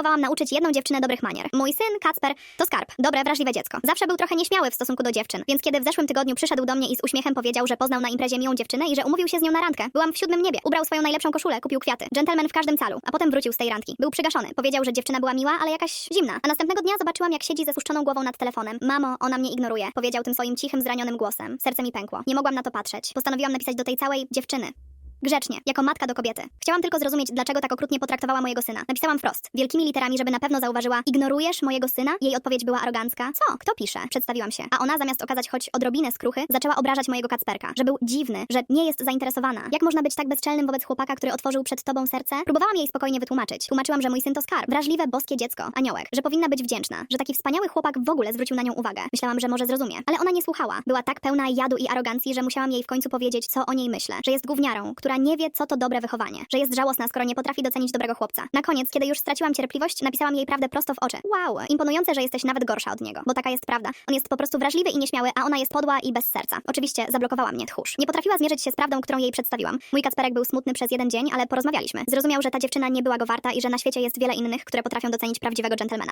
próbowałam nauczyć jedną dziewczynę dobrych manier. Mój syn, Kacper, to skarb, dobre, wrażliwe dziecko. Zawsze był trochę nieśmiały w stosunku do dziewczyn, więc kiedy w zeszłym tygodniu przyszedł do mnie i z uśmiechem powiedział, że poznał na imprezie miłą dziewczynę i że umówił się z nią na randkę, byłam w siódmym niebie. Ubrał swoją najlepszą koszulę, kupił kwiaty. Gentleman w każdym calu, a potem wrócił z tej randki. Był przygaszony. Powiedział, że dziewczyna była miła, ale jakaś zimna. A następnego dnia zobaczyłam, jak siedzi ze spuszczoną głową nad telefonem. Mamo, ona mnie ignoruje. Powiedział tym swoim cichym, zranionym głosem. Serce mi pękło. Nie mogłam na to patrzeć. Postanowiłam napisać do tej całej dziewczyny. Grzecznie, jako matka do kobiety. Chciałam tylko zrozumieć, dlaczego tak okrutnie potraktowała mojego syna. Napisałam wprost, wielkimi literami, żeby na pewno zauważyła, ignorujesz mojego syna? Jej odpowiedź była arogancka. Co? Kto pisze? Przedstawiłam się. A ona zamiast okazać choć odrobinę skruchy, zaczęła obrażać mojego Kacperka, że był dziwny, że nie jest zainteresowana. Jak można być tak bezczelnym wobec chłopaka, który otworzył przed tobą serce? Próbowałam jej spokojnie wytłumaczyć. Tłumaczyłam, że mój syn to skarb, wrażliwe, boskie dziecko, aniołek, że powinna być wdzięczna, że taki wspaniały chłopak w ogóle zwrócił na nią uwagę. Myślałam, że może zrozumie, ale ona nie słuchała. Była tak pełna jadu i arogancji, że musiałam jej w końcu powiedzieć, co o niej myślę, że jest gówniarą, która nie wie, co to dobre wychowanie, że jest żałosna, skoro nie potrafi docenić dobrego chłopca. Na koniec, kiedy już straciłam cierpliwość, napisałam jej prawdę prosto w oczy. Wow, imponujące, że jesteś nawet gorsza od niego, bo taka jest prawda. On jest po prostu wrażliwy i nieśmiały, a ona jest podła i bez serca. Oczywiście zablokowała mnie tchórz. Nie potrafiła zmierzyć się z prawdą, którą jej przedstawiłam. Mój Kacperek był smutny przez jeden dzień, ale porozmawialiśmy. Zrozumiał, że ta dziewczyna nie była go warta i że na świecie jest wiele innych, które potrafią docenić prawdziwego dżentelmena.